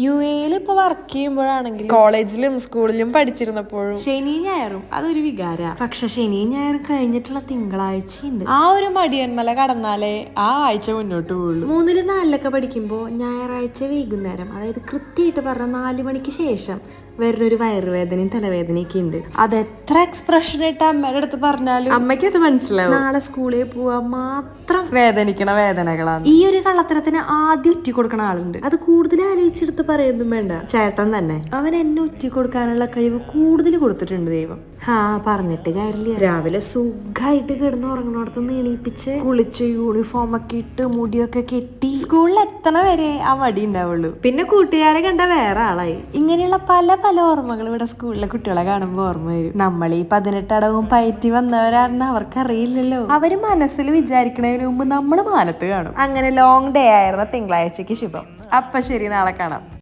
U എയിൽ ഇപ്പൊ work ചെയ്യുമ്പോഴാണെങ്കിൽ കോളേജിലും സ്കൂളിലും പഠിച്ചിരുന്നപ്പോഴും. ശനി ഞായറും. അതൊരു വികാര. പക്ഷെ ശനി ഞായറും കഴിഞ്ഞിട്ടുള്ള തിങ്കളാഴ്ചയുണ്ട്. ആ ഒരു മടിയന്മല കടന്നാലേ ആ ആഴ്ച മുന്നോട്ട് പോകുള്ളൂ മൂന്നിൽ നാലിലൊക്കെ പഠിക്കുമ്പോൾ ഞായറാഴ്ച വൈകുന്നേരം അതായത് കൃത്യമായിട്ട് പറഞ്ഞ നാല് മണിക്ക് ശേഷം വേറൊരു വയറുവേദനയും തലവേദനയൊക്കെ ഉണ്ട്. അത് എത്ര എക്സ്പ്രഷൻ ഇട്ട് അമ്മയുടെ അടുത്ത് പറഞ്ഞാലും അമ്മയ്ക്ക് അത് മനസ്സിലാവും. നാളെ സ്കൂളിൽ പോവാൻ മാത്രം വേദനിക്കണ വേദനകളാണ് ഈ ഒരു കള്ളത്തരത്തിന് ആദ്യം ഉറ്റി കൊടുക്കണ ആളുണ്ട്. അത് കൂടുതൽ ആലോചിച്ചെടുത്ത് പറയൊന്നും വേണ്ട. ചേട്ടൻ തന്നെ. അവൻ എന്നെ ഒറ്റ കൊടുക്കാനുള്ള കഴിവ് കൂടുതൽ കൊടുത്തിട്ടുണ്ട് ദൈവം. ഹാ പറഞ്ഞിട്ട് കാര്യമില്ല. രാവിലെ സുഖമായിട്ട് കിടന്ന് ഉറങ്ങണോടത്ത് എണീപ്പിച്ച് കുളിച്ച് യൂണിഫോം ഒക്കെ ഇട്ട് മുടിയൊക്കെ കെട്ടി സ്കൂളിൽ എത്തണ വരെ ആ മടി ഉണ്ടാവുള്ളൂ. പിന്നെ കൂട്ടുകാരെ കണ്ട വേറെ ആളായി. ഇങ്ങനെയുള്ള പല പല ഓർമ്മകൾ ഇവിടെ സ്കൂളിലെ കുട്ടികളെ കാണുമ്പോൾ ഓർമ്മ വരും. നമ്മൾ ഈ പതിനെട്ടടവും പയറ്റി വന്നവരാണെന്ന് അവർക്കറിയില്ലല്ലോ. അവർ മനസ്സിൽ വിചാരിക്കണതിന് മുമ്പ് നമ്മൾ മാനത്ത് കാണും. അങ്ങനെ ലോങ് ഡേ ആയിരുന്ന തിങ്കളാഴ്ചക്ക് ശുഭം. അപ്പൊ ശരി നാളെ കാണാം.